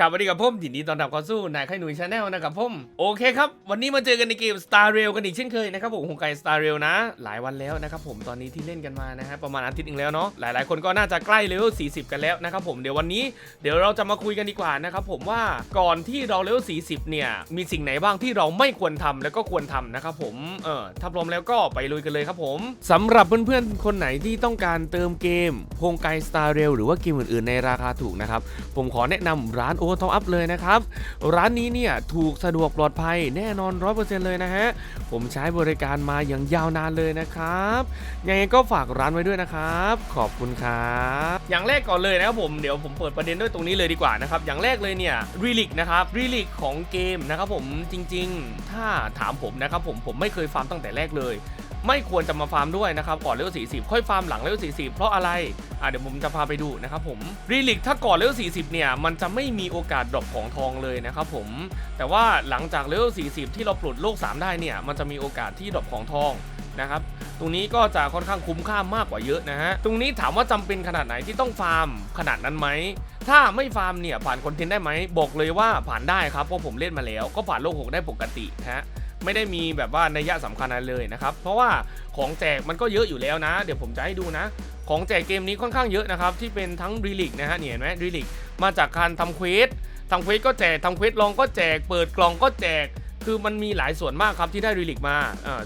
ครับวันนี้กับผมยินดีตอนรับเข้าสู่นายไข่หนุ่ยชาแนลนะครับผมโอเคครับ วันนี้มาเจอกันในเกม Star Rail กันอีกเช่นเคยนะครับผมของไก่ Star Rail นะ หลายวันแล้วนะครับผมตอนนี้ที่เล่นกันมานะฮะประมาณอาทิตย์นึงแล้วเนาะหลายๆ คนก็น่าจะใกล้เลเวล40 กันแล้วนะครับผมเดี๋ยววันนี้เดี๋ยวเราจะมาคุยกันดีกว่านะครับผมว่าก่อนที่เราเลเวล40 เนี่ยมีสิ่งไหนบ้างที่เราไม่ควรทำแล้วก็ควรทำนะครับผมเออถ้าพร้อมแล้วก็ไปลุยกันเลยครับผมสำหรับเพื่อนๆคนไหนที่ต้องการเติมเกมโฮงไก Star Rail หรือว่าเกมอื่นๆในราคาถูกนะครับผมขอแนะนำร้านโอท็อปอัพเลยนะครับ ร้านนี้เนี่ยถูกสะดวกปลอดภัยแน่นอน 100%เลยนะฮะ ผมใช้บริการมาอย่างยาวนานเลยนะครับยังไงก็ฝากร้านไว้ด้วยนะครับ ขอบคุณครับอย่างแรกก่อนเลยนะครับผมเดี๋ยวผมเปิดประเด็นด้วยตรงนี้เลยดีกว่านะครับอย่างแรกเลยเนี่ยรีลิกนะครับรีลิกของเกมนะครับผมจริง ๆ ถ้าถามผมนะครับผมผมไม่เคยฟาร์มตั้งแต่แรกเลย ไม่ควรจะมาฟาร์มด้วยนะครับก่อนเลเวล40 ค่อยฟาร์มหลังเลเวล40 เพราะอะไรอะเดี๋ยวผมจะพาไปดูนะครับผมรีลิกถ้าก่อนเลเวล40 เนี่ย มันจะไม่มีโอกาสดรอปของทองเลยนะครับผมแต่ว่าหลังจากเลเวล40 ที่เราปลดโลก 3 ได้เนี่ยมันจะมีโอกาสที่ดรอปของทองนะครับตรงนี้ก็จะค่อนข้างคุ้มค่ามากกว่าเยอะนะฮะ ตรงนี้ถามว่าจำเป็นขนาดไหนที่ต้องฟาร์มขนาดนั้นไหม ถ้าไม่ฟาร์มเนี่ยผ่านคอนเทนต์ได้ไหม บอกเลยว่าผ่านได้ครับ เพราะผมเล่นมาแล้ว ก็ผ่านโลก6ได้ปกตินะฮะ ไม่ได้มีแบบว่านัยยะสำคัญอะไรเลยนะครับ เพราะว่าของแจกมันก็เยอะอยู่แล้วนะ เดี๋ยวผมจะให้ดูนะ ของแจกเกมนี้ค่อนข้างเยอะนะครับ ที่เป็นทั้งรีลิกนะฮะเนี่ยเห็นไหมรีลิกมาจากการทำเควสทำเควสก็แจกทำเควสลองก็แจก เปิดกล่องก็แจก คือมันมีหลายส่วนมากครับที่ได้รีลิกมา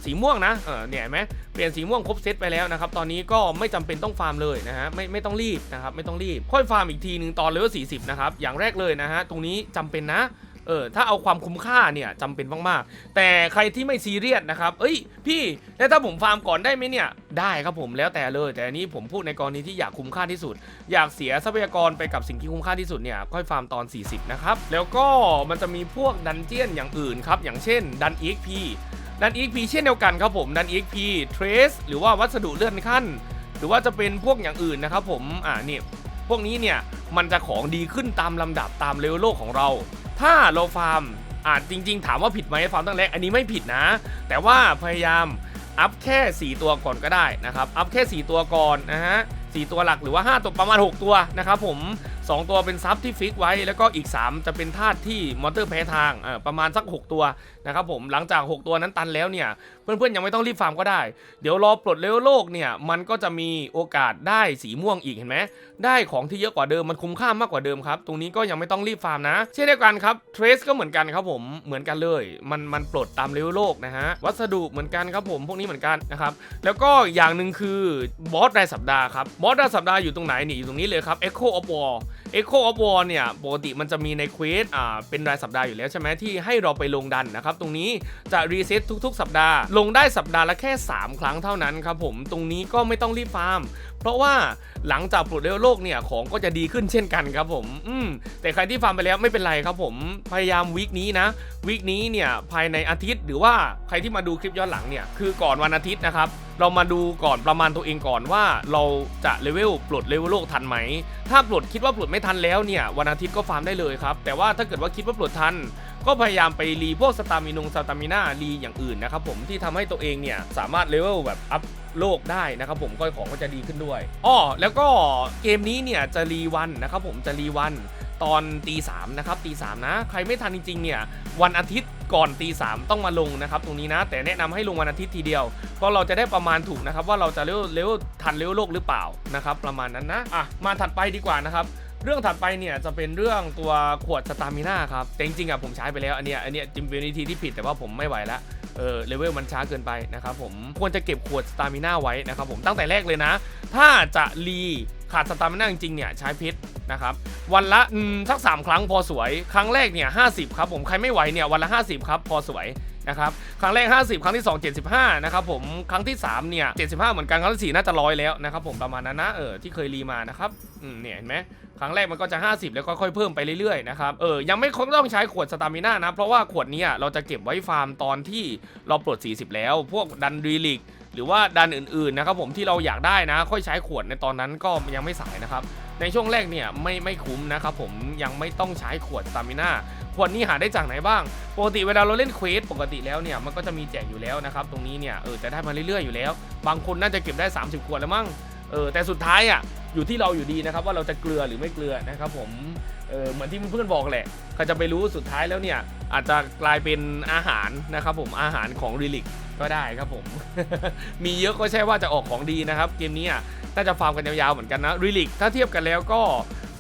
สีม่วงนะเนี่ยเห็นไหมเปลี่ยนสีม่วงครบเซตไปแล้วนะครับ ตอนนี้ก็ไม่จำเป็นต้องฟาร์มเลยนะฮะไม่ไม่ต้องรีบนะครับไม่ต้องรีบค่อยฟาร์มอีกทีหนึ่งตอนเลเวล40 นะครับ อย่างแรกเลยนะฮะตรงนี้จำเป็นนะ เออถ้าเอาความคุ้มค่าเนี่ยจำเป็นมากๆ แต่ใครที่ไม่ซีเรียสนะครับเอ้ยพี่แล้วถ้าผมฟาร์มก่อนได้ไหมเนี่ยได้ครับผมแล้วแต่เลย แต่อันนี้ผมพูดในกรณีที่อยากคุ้มค่าที่สุด อยากเสียทรัพยากรไปกับสิ่งที่คุ้มค่าที่สุดเนี่ยค่อยฟาร์มตอน 40 นะครับ แล้วก็มันจะมีพวกดันเจียนอย่างอื่นครับอย่างเช่นดัน EXP ดัน EXP เช่นเดียวกันครับผมดัน EXP Trace หรือว่าวัสดุเลื่อนขั้น หรือว่าจะเป็นพวกอย่างอื่นนะครับผมอ่านี่พวกนี้เนี่ยมันจะของดีขึ้นตามลำดับตามเลเวลโลกของเรา ถ้าเราฟาร์มอ่าจริง ๆ ถามว่าผิดไหมฟาร์มตั้งแรกอันนี้ไม่ผิดนะ แต่ว่าพยายามอัพแค่ 4 ตัวก่อนก็ได้นะครับ อัพแค่ 4 ตัวก่อนนะฮะ4ตัวหลักหรือว่า 5 ตัวประมาณ 6 ตัวนะครับผม 2 ตัวเป็นซับที่ฟิกไว้แล้วก็อีก 3 จะเป็นธาตุที่มอเตอร์แพ้ทางประมาณสัก 6 ตัวนะครับผมหลังจาก 6 ตัวนั้นตันแล้วเนี่ยเพื่อนๆยังไม่ต้องรีบฟาร์มก็ได้ เดี๋ยวรอปลดเลเวลโลกเนี่ยมันก็จะมีโอกาสได้สีม่วงอีกเห็นไหมได้ของที่เยอะกว่าเดิมมันคุ้มค่ามากกว่าเดิมครับตรงนี้ก็ยังไม่ต้องรีบฟาร์มนะ เช่นเดียวกันครับเทรสก็เหมือนกันครับผมเหมือนกันเลยมันมันปลดตามเลเวลโลกนะฮะวัสดุเหมือนกันครับผมพวกนี้เหมือนกันนะครับแล้วก็อย่างหนึ่งคือบอสรายสัปดาห์ครับบอสรายสัปดาห์อยู่ตรงไหนนี่อยู่ตรงนี้เลยครับ Echo of War Echo of War เนี่ยปกติมันจะมีในเควสอ่าเป็นรายสัปดาห์อยู่แล้วใช่ไหมที่ให้เราไปลงดันนะครับ ตรงนี้จะรีเซ็ตทุกๆ สัปดาห์ ลงได้สัปดาห์ละแค่ 3 ครั้งเท่านั้นครับผมตรงนี้ก็ไม่ต้องรีบฟาร์ม เพราะว่าหลังจากปลดเลเวลโลกเนี่ยของก็จะดีขึ้นเช่นกันครับผม อืมแต่ใครที่ฟาร์มไปแล้วไม่เป็นไรครับผมพยายามวีคนี้นะวีคนี้เนี่ยภายในอาทิตย์หรือว่าใครที่มาดูคลิปย้อนหลังเนี่ยคือก่อนวันอาทิตย์นะครับเรามาดูก่อนประมาณตัวเองก่อนว่าเราจะเลเวลปลดเลเวลโลกทันไหม ถ้าปลดคิดว่าปลดไม่ทันแล้วเนี่ยวันอาทิตย์ก็ฟาร์มได้เลยครับแต่ว่าถ้าเกิดว่าคิดว่าปลดทัน ก็พยายามไปรีพวกสตามินงสตามิน่ารีอย่างอื่นนะครับผมที่ทำให้ตัวเองเนี่ยสามารถเลเวลแบบอัพโลกได้นะครับผมก็ของก็จะดีขึ้นด้วยอ้อแล้วก็เกมนี้เนี่ยจะรีวันนะครับผมจะรีวันตอนตีสามนะครับตีสามนะ ใครไม่ทันจริงๆเนี่ยวันอาทิตย์ก่อนตีสามต้องมาลงนะครับตรงนี้นะ แต่แนะนำให้ลงวันอาทิตย์ทีเดียวเพราะเราจะได้ประมาณถูกนะครับว่าเราจะเลเวเลเวทันเลเวโลกหรือเปล่านะครับประมาณนั้นนะอะมาถัดไปดีกว่านะครับ เรื่องถัดไปเนี่ยจะเป็นเรื่องตัวขวดสตามิน่าครับแต่จริงๆอะผมใช้ไปแล้วอันเนี้ยอันเนี้ยจริงเป็นวิธีที่ผิดแต่ว่าผมไม่ไหวละเออเลเวลมันช้าเกินไปนะครับผมควรจะเก็บขวดสตามิน่าไว้นะครับผมตั้งแต่แรกเลยนะ ถ้าจะรีขาดสตามิน่าจริงๆเนี่ยใช้พิษนะครับวันละสัก 3 ครั้งพอสวย ครั้งแรกเนี่ยห้ครับผมใครไม่ไหวเนี่ยวันละ 50 ครับพอสวย นะครับครั้งแรก 50 ครั้งที่ 2 75 นะครับผมครั้งที่ 3 เนี่ย 75 เหมือนกันครั้งที่ 4 น่าจะร้อยแล้วนะครับผมประมาณนั้นนะเออที่เคยรีมานะครับอืมเนี่ยเห็นไหมครั้งแรกมันก็จะ 50 แล้วก็ค่อยเพิ่มไปเรื่อยๆนะครับเออยังไม่คงต้องใช้ขวดสตามิน่านะเพราะว่าขวดนี้เราจะเก็บไว้ฟาร์มตอนที่เราปลด 40 แล้ว พวกดันรีลิกหรือว่าดันอื่นๆนะครับผมที่เราอยากได้นะ ค่อยใช้ขวดในตอนนั้นก็ยังไม่สายนะครับ ในช่วงแรกเนี่ยไม่ไม่คุ้มนะครับผมยังไม่ต้องใช้ขวดสตามิน่าขวดนี้หาได้จากไหนบ้าง ปกติเวลาเราเล่นเควสปกติแล้วเนี่ยมันก็จะมีแจกอยู่แล้วนะครับตรงนี้เนี่ยเออจะได้มาเรื่อยๆอยู่แล้ว บางคนน่าจะเก็บได้ 30 ขวดแล้วมั้งเออแต่สุดท้ายอะอยู่ที่เราอยู่ดีนะครับว่าเราจะเกลือหรือไม่เกลือนะครับผมเออเหมือนที่เพื่อนๆบอกแหละใครจะไปรู้สุดท้ายแล้วเนี่ยอาจจะกลายเป็นอาหารนะครับผมอาหารของรีลิกก็ได้ครับผม มีเยอะก็ใช่ว่าจะออกของดีนะครับ เกมนี้อะ น่าจะฟาร์มกันยาวๆเหมือนกันนะรีลิกถ้าเทียบกันแล้วก็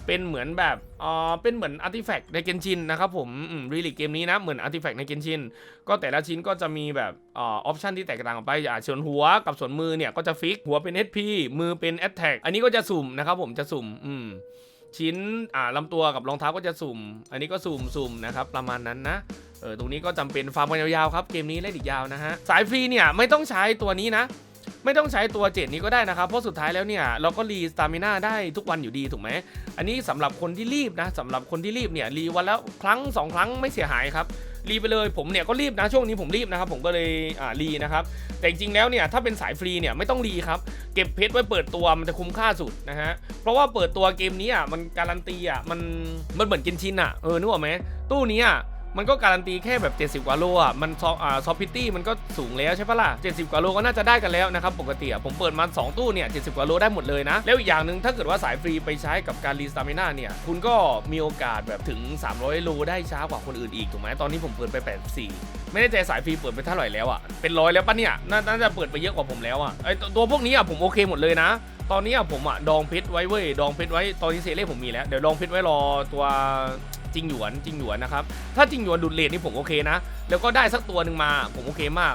เป็นเหมือนแบบเออเป็นเหมือนอาร์ติแฟกต์ในเกนชินนะครับผมรีลิกเกมนี้นะ เหมือนอาร์ติแฟกต์ในเกนชินก็แต่ละชิ้นก็จะมีแบบออปชันที่แตกต่างกันไปอย่างส่วนหัวกับส่วนมือเนี่ยก็จะฟิกหัวเป็น HP มือเป็น Attack อันนี้ก็จะสุ่มนะครับผมจะสุ่มอืมชิ้นอ่าลำตัวกับรองเท้าก็จะสุ่ม อันนี้ก็สุ่มสุ่มนะครับประมาณนั้นนะเออตรงนี้ก็จำเป็นฟาร์มกันยาวๆครับเกมนี้เล่นอีกยาวนะฮะสายฟรีเนี่ยไม่ต้องใช้ตัวนี้นะ ไม่ต้องใช้ตัวเจ็ดนี้ก็ได้นะครับ เพราะสุดท้ายแล้วเนี่ยเราก็รีสตามิน่าได้ทุกวันอยู่ดีถูกไหม อันนี้สำหรับคนที่รีบนะสำหรับคนที่รีบเนี่ยรีวันแล้วครั้งสองครั้งไม่เสียหายครับรีไปเลยผมเนี่ยก็รีบนะช่วงนี้ผมรีบนะครับผมก็เลยอ่ารีนะครับแต่จริงๆแล้วเนี่ยถ้าเป็นสายฟรีเนี่ยไม่ต้องรีครับเก็บเพชรไว้เปิดตัวมันจะคุ้มค่าสุดนะฮะเพราะว่าเปิดตัวเกมนี้อะมันการันตีอะมันมันเหมือนกินชินอะเออนึกออกไหมตู้นี้อะ มันก็การันตีแค่แบบ 70 กว่าโลอะ มันซออ่าซอฟพิตี้มันก็สูงแล้วใช่ปะล่ะ 70 กว่าโลก็น่าจะได้กันแล้วนะครับปกติอะผมเปิดมา 2 ตู้เนี่ย 70 กว่าโลได้หมดเลยนะ แล้วอีกอย่างหนึ่งถ้าเกิดว่าสายฟรีไปใช้กับการรีสตามิน่าเนี่ย คุณก็มีโอกาสแบบถึง 300 โลได้ช้ากว่าคนอื่นอีกถูกไหมตอนนี้ผมเปิดไป 84 ไม่แน่ใจสายฟรีเปิดไปเท่าไหร่แล้วอะ เป็นร้อยแล้วปะเนี่ย น่าจะเปิดไปเยอะกว่าผมแล้วอะ ไอตัวพวกนี้อะผมโอเคหมดเลยนะตอนนี้ผมอะดองเพชรไว้เว้ยดองเพชรไว้ตอนนี้เซเล่ผมมีแล้วเดี๋ยวดองเพชรไว้รอตัว จริงหยวนจริงหยวนนะครับถ้าจริงหยวนดูดเลทนี่ผมโอเคนะ แล้วก็ได้สักตัวหนึ่งมาผมโอเคมาก